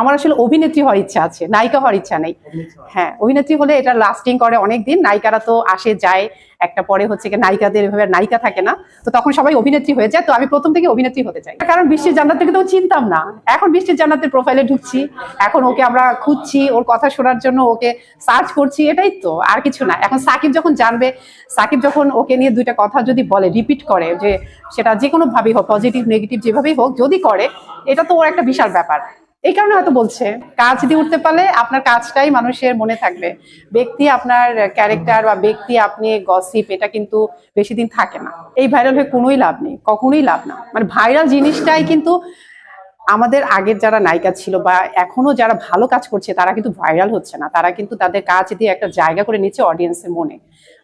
আমার আসলে অভিনেত্রী হওয়ার ইচ্ছা আছে নায়িকা হওয়ার ইচ্ছা নেই। হ্যাঁ অভিনেত্রী হলে এটা লাস্টিং করে অনেক দিন নায়িকারা তো আসে যায় একটা পরে হচ্ছে কি নায়িকাদের এভাবে নায়িকা থাকে না। তো তখন সবাই অভিনেত্রী হয়ে যায় তো আমি প্রথম থেকে অভিনেত্রী হতে চাই। কারণ বৃষ্টির জান্নাত থেকে তো চিনতাম না। এখন বৃষ্টির জান্নাতের প্রোফাইলে ঢুকছি এখন ওকে আমরা খুঁজছি ওর কথা শোনার জন্য ওকে সার্চ করছি এটাই তো আর কিছু না। এখন সাকিব যখন জানবে সাকিব যখন ওকে নিয়ে দুইটা কথা যদি বলে রিপিট করে যে সেটা যে কোনো ভাবেই হোক পজিটিভ নেগেটিভ যেভাবেই হোক যদি করে এটা তো ওর একটা বিশাল ব্যাপার। এই কারণে হয়তো বলছে। কাজ দিয়ে উঠতে পারলে আপনার কাজটাই মানুষের মনে থাকবে। ব্যক্তি আপনার ক্যারেক্টার বা ব্যক্তি আপনি গসিপ এটা কিন্তু বেশি দিন থাকে না। এই ভাইরাল হয়ে কোনোই লাভ নেই, কখনোই লাভ না। মানে ভাইরাল জিনিসটাই কিন্তু আমাদের আগের যারা নায়িকা ছিল বা এখনও যারা ভালো কাজ করছে, তারা কিন্তু ভাইরাল হচ্ছে না। তারা কিন্তু তাদের কাজ দিয়ে একটা জায়গা করে নিচ্ছে অডিয়েন্সের মনে।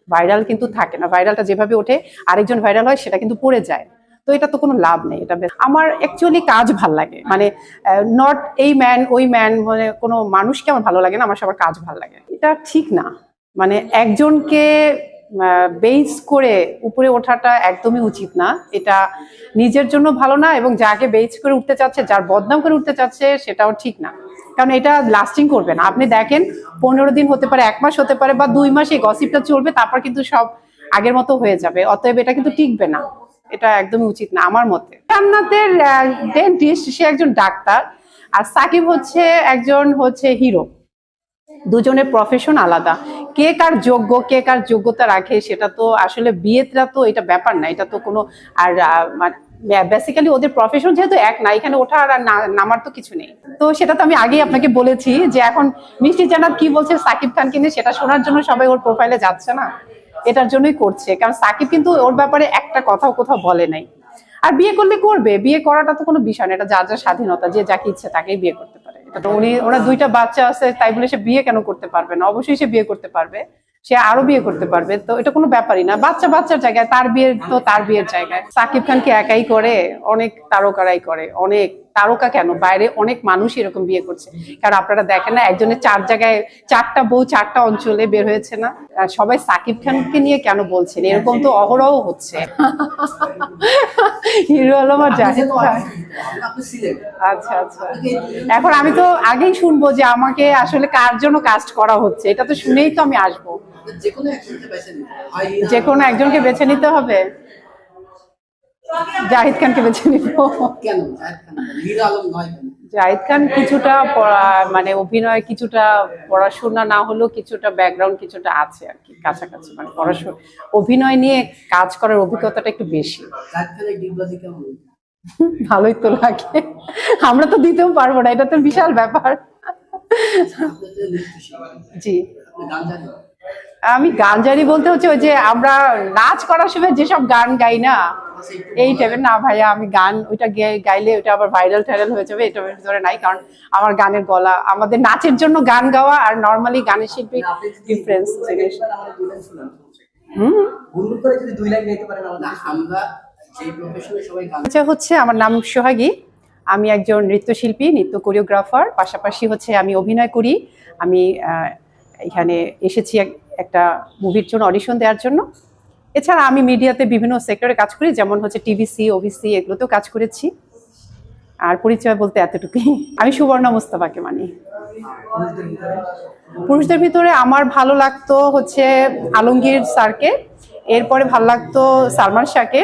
ভাইরাল কিন্তু থাকে না। ভাইরালটা যেভাবে ওঠে, আরেকজন ভাইরাল হয়, সেটা কিন্তু পড়ে যায়। তো এটা তো কোনো লাভ নেই, এটা আমার অ্যাকচুয়ালি কাজ ভালো লাগে। মানে নট এই ম্যান ওই ম্যান মানে কোনো মানুষকে আমার ভালো লাগে না, আমার সবার কাজ ভালো লাগে। এটা ঠিক না। মানে একজনকে বেস করে উপরে ওঠাটা একদমই উচিত না। এটা নিজের জন্য ভালো না এবং যাকে বেস করে উঠতে চাচ্ছে, যার বদনাম করে উঠতে চাচ্ছে, সেটাও ঠিক না। কারণ এটা লাস্টিং করবে না। আপনি দেখেন, পনেরো দিন হতে পারে, এক মাস হতে পারে বা দুই মাস গসিপটা চলবে, তারপর কিন্তু সব আগের মতো হয়ে যাবে। অতএব এটা কিন্তু টিকবে না। এটা একদমই উচিত না আমার মতে। জান্নাতের ডেন্টিস্ট সে একজন ডাক্তার আর সাকিব হচ্ছে একজন হচ্ছে হিরো দুজনের প্রফেশন আলাদা। কে কার যোগ্য, কে কার যোগ্যতা রাখে সেটা তো আসলে বিয়েটা তো এটা ব্যাপার না, এটা তো কোনো আর বেসিক্যালি ওদের প্রফেশন যেহেতু এক না, এখানে ওঠা আর নামার তো কিছু নেই। তো সেটা তো আমি আগেই আপনাকে বলেছি যে এখন মিষ্টি জানাত কি বলছে সাকিব খানকে নিয়ে, সেটা শোনার জন্য সবাই ওর প্রোফাইলে যাচ্ছে না। এটার জন্যই করছে। কারণ সাকিব কিন্তু ওর ব্যাপারে একটা কথাও কোথাও বলে নাই। আর বিয়ে করলে করবে। বিয়ে করাটা তো কোনো বিষয় না। এটা যার যার স্বাধীনতা, যে যাকে ইচ্ছে তাকেই বিয়ে করতে পারে। এটা তো উনি ওনার দুইটা বাচ্চা আছে, তাই বলে সে বিয়ে কেন করতে পারবে না? অবশ্যই সে বিয়ে করতে পারবে। সে আরও বিয়ে করতে পারবে। তো এটা কোনো ব্যাপারই না। বাচ্চা বাচ্চার জায়গায়, তার বিয়ের তো তার বিয়ের জায়গায়। সাকিব খানকে একাই করে অনেক তারকারাই করে। অনেক তারকা কেন? বাইরে অনেক মানুষ এরকম বিয়ে করছে। কারণ আপনারা দেখেন না একজনের চার জায়গায় চারটা বউ চারটা অঞ্চলে বের হয়েছে না। আর সবাই সাকিব খানকে নিয়ে কেন বলছেন? এরকম তো অহরহ হচ্ছে। হিরো আলম আর জাহিদ খান। আচ্ছা আচ্ছা। এখন আমি তো আগেই শুনব যে আমাকে আসলে কার জন্য কাস্ট করা হচ্ছে? এটা তো শুনেই তো আমি আসব। যে কোনো একজনকে বেছে নিতে হবে? জাহিদ খানকে বেছে নিব। কেন? জাহেদ খান কিছুটা পড়া- মানে অভিনয় কিছুটা পড়াশোনা না হলেও কিছুটা ব্যাকগ্রাউন্ড কিছুটা আছে আর কি কাছাকাছি। মানে পড়াশোনা অভিনয় নিয়ে কাজ করার অভিজ্ঞতাটা একটু বেশি। ভালোই তো লাগে। আমরা তো দিতেও পারব না এটা তো বিশাল ব্যাপার। জি। আমি গান জানি বলতে হচ্ছে ওই যে আমরা নাচ করার সময় যেসব গান গাই না এই টাইপের, না ভাইয়া, আমি গান, ওইটা গাইলে ওইটা আবার ভাইরাল টাইরাল হয়ে যাবে এটা ভিতরে নাই, কারণ আমার গানের গলা, আমাদের নাচের জন্য গান গাওয়া আর নর্মালি গানের শিল্পী ডিফারেন্স। হুম? আচ্ছা হচ্ছে আমার নাম সোহাগী। আমি একজন নৃত্যশিল্পী, নৃত্য কোরিওগ্রাফার পাশাপাশি হচ্ছে আমি অভিনয় করি। আমি এখানে এসেছি একটা মুভির জন্য অডিশন দেওয়ার জন্য। এছাড়া আমি মিডিয়াতে বিভিন্ন সেক্টরে কাজ করি, যেমন হচ্ছে টিভিসি, ওবিসি, এগুলোতেও কাজ করেছি। আর পরিচয় বলতে এতটুকুই। আমি সুবর্ণা মোস্তফাকে মানি। পুরুষদের ভিতরে আমার ভালো লাগতো হচ্ছে আলমগীর স্যারকে, এরপরে ভালো লাগতো সালমান শাহকে।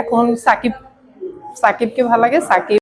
এখন সাকিব, সাকিবকে ভালো লাগে, সাকিব